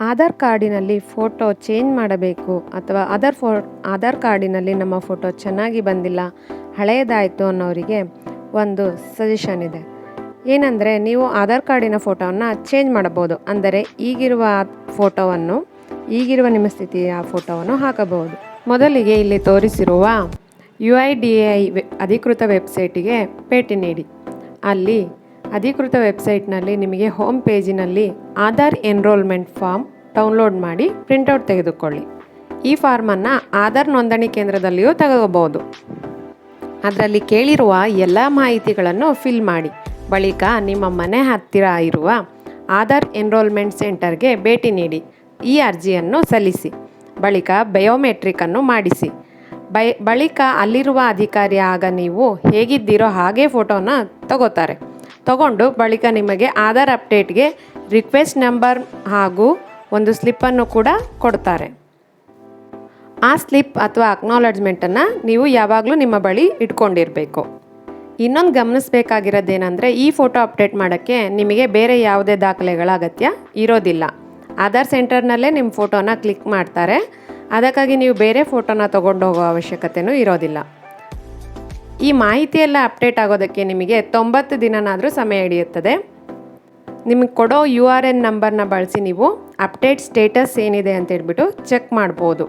ಆಧಾರ್ ಕಾರ್ಡಿನಲ್ಲಿ photo change ಮಾಡಬೇಕು ಅಥವಾ ಅದರ್ ಫೋ, ಆಧಾರ್ ಕಾರ್ಡಿನಲ್ಲಿ ನಮ್ಮ ಫೋಟೋ ಚೆನ್ನಾಗಿ ಬಂದಿಲ್ಲ ಹಳೆಯದಾಯಿತು ಅನ್ನೋರಿಗೆ ಒಂದು ಸಜೆಷನ್ ಇದೆ. ಏನಂದರೆ, ನೀವು ಆಧಾರ್ ಕಾರ್ಡಿನ ಫೋಟೋವನ್ನು ಚೇಂಜ್ ಮಾಡಬಹುದು. ಅಂದರೆ, ಈಗಿರುವ ಫೋಟೋವನ್ನು, ಈಗಿರುವ ನಿಮ್ಮ ಸ್ಥಿತಿಯ ಫೋಟೋವನ್ನು ಹಾಕಬಹುದು. ಮೊದಲಿಗೆ ಇಲ್ಲಿ ತೋರಿಸಿರುವ ಯು ಐ ಡಿ ಐ ಅಧಿಕೃತ ವೆಬ್ಸೈಟಿಗೆ ಭೇಟಿ ನೀಡಿ. ಅಲ್ಲಿ ಅಧಿಕೃತ ವೆಬ್ಸೈಟ್ನಲ್ಲಿ ನಿಮಗೆ ಹೋಮ್ ಪೇಜಿನಲ್ಲಿ ಆಧಾರ್ ಎನ್ರೋಲ್ಮೆಂಟ್ ಫಾರ್ಮ್ ಡೌನ್ಲೋಡ್ ಮಾಡಿ ಪ್ರಿಂಟೌಟ್ ತೆಗೆದುಕೊಳ್ಳಿ. ಈ ಫಾರ್ಮನ್ನು ಆಧಾರ್ ನೋಂದಣಿ ಕೇಂದ್ರದಲ್ಲಿಯೂ ತಗೋಬಹುದು. ಅದರಲ್ಲಿ ಕೇಳಿರುವ ಎಲ್ಲ ಮಾಹಿತಿಗಳನ್ನು ಫಿಲ್ ಮಾಡಿ. ಬಳಿಕ ನಿಮ್ಮ ಮನೆ ಹತ್ತಿರ ಇರುವ ಆಧಾರ್ ಎನ್ರೋಲ್ಮೆಂಟ್ ಸೆಂಟರ್ಗೆ ಭೇಟಿ ನೀಡಿ. ಈ ಅರ್ಜಿಯನ್ನು ಸಲ್ಲಿಸಿ. ಬಳಿಕ ಬಯೋಮೆಟ್ರಿಕನ್ನು ಮಾಡಿಸಿ. ಬೈ, ಬಳಿಕ ಅಲ್ಲಿರುವ ಅಧಿಕಾರಿ ಆಗ ನೀವು ಹೇಗಿದ್ದೀರೋ ಹಾಗೇ ಫೋಟೋನ ತಗೋತಾರೆ. ತಗೊಂಡು ಬಳಿಕ ನಿಮಗೆ ಆಧಾರ್ ಅಪ್ಡೇಟ್ಗೆ ರಿಕ್ವೆಸ್ಟ್ ನಂಬರ್ ಹಾಗೂ ಒಂದು ಸ್ಲಿಪ್ಪನ್ನು ಕೂಡ ಕೊಡ್ತಾರೆ. ಆ ಸ್ಲಿಪ್ ಅಥವಾ ಅಕ್ನಾಲಜ್ಮೆಂಟನ್ನು ನೀವು ಯಾವಾಗಲೂ ನಿಮ್ಮ ಬಳಿ ಇಟ್ಕೊಂಡಿರಬೇಕು. ಇನ್ನೊಂದು ಗಮನಿಸಬೇಕಾಗಿರೋದೇನೆಂದರೆ ಈ ಫೋಟೋ ಅಪ್ಡೇಟ್ ಮಾಡೋಕ್ಕೆ ನಿಮಗೆ ಬೇರೆ ಯಾವುದೇ ದಾಖಲೆಗಳ ಅಗತ್ಯ ಇರೋದಿಲ್ಲ. ಆಧಾರ್ ಸೆಂಟರ್ನಲ್ಲೇ ನಿಮ್ಮ ಫೋಟೋನ ಕ್ಲಿಕ್ ಮಾಡ್ತಾರೆ. ಅದಕ್ಕಾಗಿ ನೀವು ಬೇರೆ ಫೋಟೋನ ತೊಗೊಂಡೋಗೋ ಅವಶ್ಯಕತೆಯೂ ಇರೋದಿಲ್ಲ. ಈ ಮಾಹಿತಿಯೆಲ್ಲ ಅಪ್ಡೇಟ್ ಆಗೋದಕ್ಕೆ ನಿಮಗೆ ತೊಂಬತ್ತು ದಿನನಾದರೂ ಸಮಯ ಹಿಡಿಯುತ್ತದೆ. ನಿಮಗೆ ಕೊಡೋ ಯು ಆರ್ ಎನ್ ನಂಬರ್ನ ಬಳಸಿ ನೀವು ಅಪ್ಡೇಟ್ ಸ್ಟೇಟಸ್ ಏನಿದೆ ಅಂತ ಹೇಳ್ಬಿಟ್ಟು ಚೆಕ್ ಮಾಡ್ಬೋದು.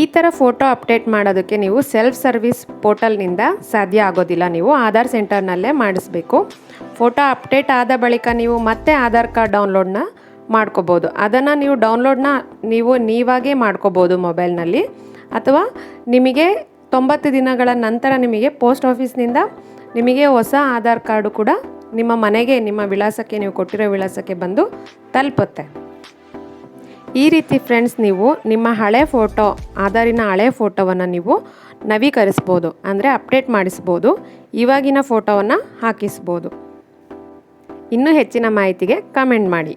ಈ ಥರ ಫೋಟೋ ಅಪ್ಡೇಟ್ ಮಾಡೋದಕ್ಕೆ ನೀವು ಸೆಲ್ಫ್ ಸರ್ವಿಸ್ ಪೋರ್ಟಲ್ನಿಂದ ಸಾಧ್ಯ ಆಗೋದಿಲ್ಲ. ನೀವು ಆಧಾರ್ ಸೆಂಟರ್ನಲ್ಲೇ ಮಾಡಿಸ್ಬೇಕು. ಫೋಟೋ ಅಪ್ಡೇಟ್ ಆದ ಬಳಿಕ ನೀವು ಮತ್ತೆ ಆಧಾರ್ ಕಾರ್ಡ್ ಡೌನ್ಲೋಡ್ನ ಮಾಡ್ಕೋಬೋದು. ಅದನ್ನು ನೀವು ಡೌನ್ಲೋಡ್ನ ನೀವು ನೀವಾಗೇ ಮಾಡ್ಕೋಬೋದು ಮೊಬೈಲ್ನಲ್ಲಿ. ಅಥವಾ ನಿಮಗೆ ತೊಂಬತ್ತು ದಿನಗಳ ನಂತರ ನಿಮಗೆ ಪೋಸ್ಟ್ ಆಫೀಸ್ನಿಂದ ನಿಮಗೆ ಹೊಸ ಆಧಾರ್ ಕಾರ್ಡು ಕೂಡ ನಿಮ್ಮ ಮನೆಗೆ, ನಿಮ್ಮ ವಿಳಾಸಕ್ಕೆ, ನೀವು ಕೊಟ್ಟಿರೋ ವಿಳಾಸಕ್ಕೆ ಬಂದು ತಲುಪುತ್ತೆ. ಈ ರೀತಿ ಫ್ರೆಂಡ್ಸ್ ನೀವು ನಿಮ್ಮ ಹಳೆ ಫೋಟೋ, ಆಧಾರಿನ ಹಳೆ ಫೋಟೋವನ್ನು ನೀವು ನವೀಕರಿಸ್ಬೋದು, ಅಂದರೆ ಅಪ್ಡೇಟ್ ಮಾಡಿಸ್ಬೋದು, ಇವಾಗಿನ ಫೋಟೋವನ್ನು ಹಾಕಿಸ್ಬೋದು. ಇನ್ನೂ ಹೆಚ್ಚಿನ ಮಾಹಿತಿಗೆ ಕಮೆಂಟ್ ಮಾಡಿ.